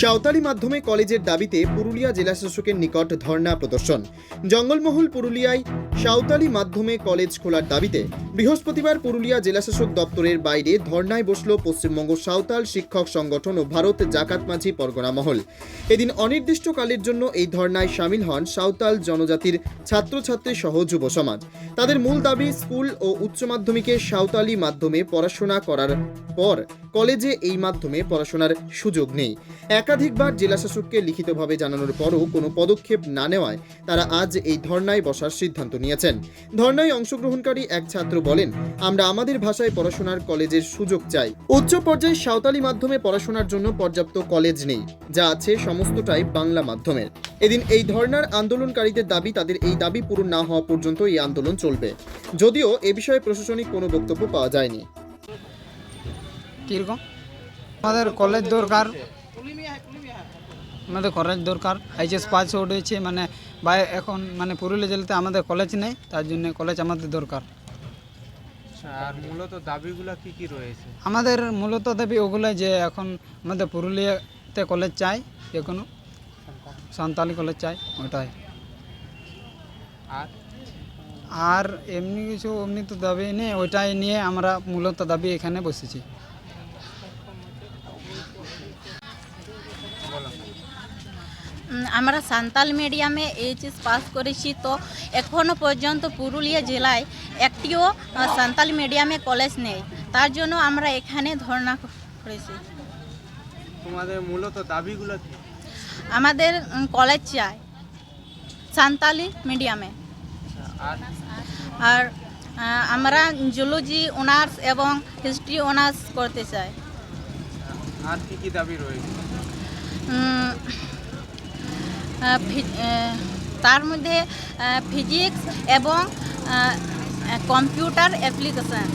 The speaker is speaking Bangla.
সাঁওতালি মাধ্যমে কলেজের দাবিতে পুরুলিয়া জেলা শাসকের নিকট ধর্ণা প্রদর্শন। জঙ্গলমহল পুরুলিয়ায় সাঁওতালি মাধ্যমে কলেজ খোলার দাবিতে বৃহস্পতিবার পুরুলিয়া জেলাশাসক দপ্তরের বাইরে ধর্নায় বসল পশ্চিমবঙ্গ সাঁওতাল শিক্ষক সংগঠন ও ভারত জাকাত মাঝি পরগনা মহল। এদিন অনির্দিষ্টকালের জন্য এই ধর্নায় সামিল হন সাঁওতাল জনজাতির ছাত্রছাত্রী সহ যুব সমাজ। তাদের মূল দাবি স্কুল ও উচ্চ মাধ্যমিকে সাঁওতালি মাধ্যমে পড়াশোনা করার পর কলেজে এই মাধ্যমে পড়াশোনার সুযোগ নেই। একাধিকবার জেলাশাসককে লিখিতভাবে জানানোর পরও কোনো পদক্ষেপ না নেওয়ায় তারা আজ এই ধর্নায় বসার সিদ্ধান্ত নিয়েছেন। ধর্নায় অংশগ্রহণকারী এক ছাত্র বলেন, আমরা আমাদের ভাষায় পড়াশোনার কলেজের সুযোগ চাই। উচ্চ পর্যায়ে সাঁওতালি মাধ্যমে পড়াশোনার জন্য পর্যাপ্ত কলেজ নেই, যা আছে সমস্তটাই বাংলা মাধ্যমের। এদিন এই ধর্নার আন্দোলনকারীদের দাবি, তাদের এই দাবি পূরণ না হওয়া পর্যন্ত এই আন্দোলন চলবে। যদিও এ বিষয়ে প্রশাসনিক কোনো বক্তব্য পাওয়া যায়নি। কীরকম? আমাদের কলেজ দরকার। আমাদের কলেজ দরকার। এইচএস পাস উঠেছে মানে বাই এখন মানে পুরুলিয়া জেলাতে আমাদের কলেজ নেই তার জন্য কলেজ আমাদের দরকার। আচ্ছা, আর মূলত দাবিগুলো কি কি রয়েছে? আমাদের মূলত দাবি ওগুলো যে এখন আমাদের পুরুলিয়াতে কলেজ চাই যে কোনো। সান্তালি কলেজ চাই ওটাই। আর? আর এমনি কিছু এমনি তো দাবি নেই ওইটাই নিয়ে আমরা মূলত দাবি এখানে বসেছি বলো উম, আমরা সান্তাল মিডিয়ামে এইচএস পাস করেছি। তো এখনও পর্যন্ত পুরুলিয়া জেলায় একটিও সান্তাল মিডিয়ামে কলেজ নেই। তার জন্য আমরা এখানে ধর্ণা করেছি। তোমাদের মূলত দাবিগুলো কি? আমাদের কলেজ চাই সান্তালি মিডিয়ামে। আর? আমরা জুলজি অনার্স এবং হিস্ট্রি অনার্স করতে চাই। আর কি কি দাবি রয়েছে? তার মধ্যে ফিজিক্স এবং কম্পিউটার অ্যাপ্লিকেশন